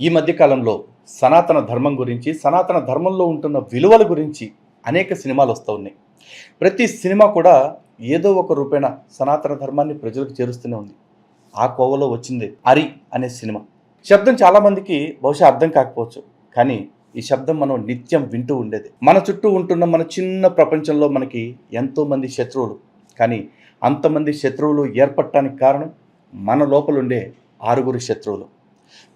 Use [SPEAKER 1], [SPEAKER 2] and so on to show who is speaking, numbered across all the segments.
[SPEAKER 1] ఈ మధ్యకాలంలో సనాతన ధర్మం గురించి సనాతన ధర్మంలో ఉంటున్న విలువల గురించి అనేక సినిమాలు వస్తూ ఉన్నాయి. ప్రతి సినిమా కూడా ఏదో ఒక రూపేణ సనాతన ధర్మాన్ని ప్రజలకు చేరుస్తూనే ఉంది. ఆ కోవలో వచ్చింది అరి అనే సినిమా. శబ్దం చాలామందికి బహుశా అర్థం కాకపోవచ్చు కానీ ఈ శబ్దం మనం నిత్యం వింటూ ఉండేది. మన చుట్టూ ఉంటున్న మన చిన్న ప్రపంచంలో మనకి ఎంతోమంది శత్రువులు కానీ అంతమంది శత్రువులు ఏర్పడటానికి కారణం మన లోపలుండే ఆరుగురు శత్రువులు.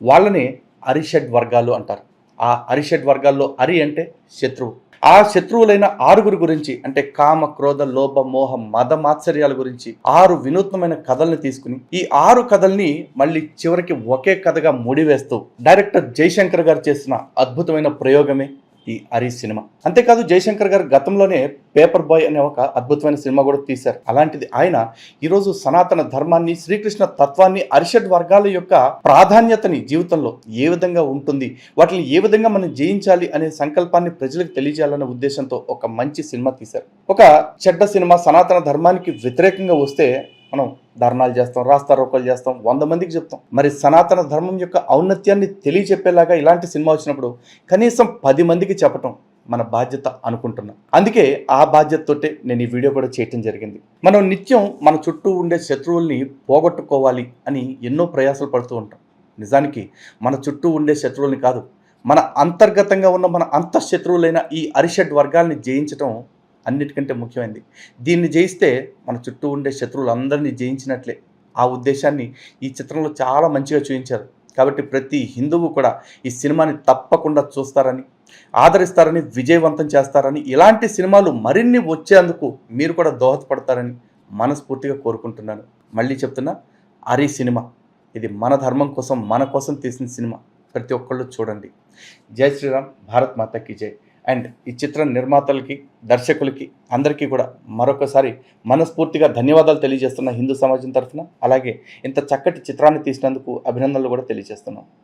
[SPEAKER 1] వాళ్ళని అరిషడ్ వర్గాలు అంటారు. ఆ అరిషడ్ వర్గాల్లో అరి అంటే శత్రువు. ఆ శత్రువులైన ఆరుగురు గురించి అంటే కామ క్రోధ లోభ మోహ మద మాత్సర్యాల గురించి ఆరు వినూత్నమైన కథల్ని తీసుకుని ఈ ఆరు కథల్ని మళ్ళీ చివరికి ఒకే కథగా ముడివేస్తూ డైరెక్టర్ జయశంకర్ గారు చేసిన అద్భుతమైన ప్రయోగమే ఈ అరి సినిమా. అంతేకాదు జయశంకర్ గారు గతంలోనే పేపర్ బాయ్ అనే ఒక అద్భుతమైన సినిమా కూడా తీశారు. అలాంటిది ఆయన ఈరోజు సనాతన ధర్మాన్ని శ్రీకృష్ణ తత్వాన్ని అరిషడ్ వర్గాల యొక్క ప్రాధాన్యతని జీవితంలో ఏ విధంగా ఉంటుంది వాటిని ఏ విధంగా మనం జయించాలి అనే సంకల్పాన్ని ప్రజలకు తెలియజేయాలనే ఉద్దేశంతో ఒక మంచి సినిమా తీశారు. ఒక చెడ్డ సినిమా సనాతన ధర్మానికి వ్యతిరేకంగా వస్తే మనం ధర్నాలు చేస్తాం రాస్తారోకలు చేస్తాం వంద మందికి చెప్తాం. మరి సనాతన ధర్మం యొక్క ఔన్నత్యాన్ని తెలియచెప్పేలాగా ఇలాంటి సినిమా వచ్చినప్పుడు కనీసం పది మందికి చెప్పటం మన బాధ్యత అనుకుంటున్నాం. అందుకే ఆ బాధ్యతతోటే నేను ఈ వీడియో కూడా చేయటం జరిగింది. మనం నిత్యం మన చుట్టూ ఉండే శత్రువుల్ని పోగొట్టుకోవాలి అని ఎన్నో ప్రయాసాలు పడుతూ ఉంటాం. నిజానికి మన చుట్టూ ఉండే శత్రువుల్ని కాదు మన అంతర్గతంగా ఉన్న మన అంతఃశత్రువులైన ఈ అరిషడ్ వర్గాల్ని జయించటం అన్నిటికంటే ముఖ్యమైనది దీన్ని జయిస్తే మన చుట్టూ ఉండే శత్రువులందరినీ జయించినట్లే. ఆ ఉద్దేశాన్ని ఈ చిత్రంలో చాలా మంచిగా చూపించారు కాబట్టి ప్రతి హిందువు కూడా ఈ సినిమాని తప్పకుండా చూస్తారని ఆదరిస్తారని విజయవంతం చేస్తారని ఇలాంటి సినిమాలు మరిన్ని వచ్చేందుకు మీరు కూడా దోహదపడతారని మనస్ఫూర్తిగా కోరుకుంటున్నాను. మళ్ళీ చెప్తున్నా అరి సినిమా. ఇది మన ధర్మం కోసం మన కోసం తీసిన సినిమా. ప్రతి ఒక్కళ్ళు చూడండి. జై శ్రీరామ్ భారత్ మాతకి జై. అండ్ ఈ చిత్ర నిర్మాతలకి దర్శకులకి అందరికీ కూడా మరొకసారి మనస్ఫూర్తిగా ధన్యవాదాలు తెలియజేస్తున్న హిందూ సమాజం తరఫున. అలాగే ఇంత చక్కటి చిత్రాన్ని తీసినందుకు అభినందనలు కూడా తెలియజేస్తున్నాం.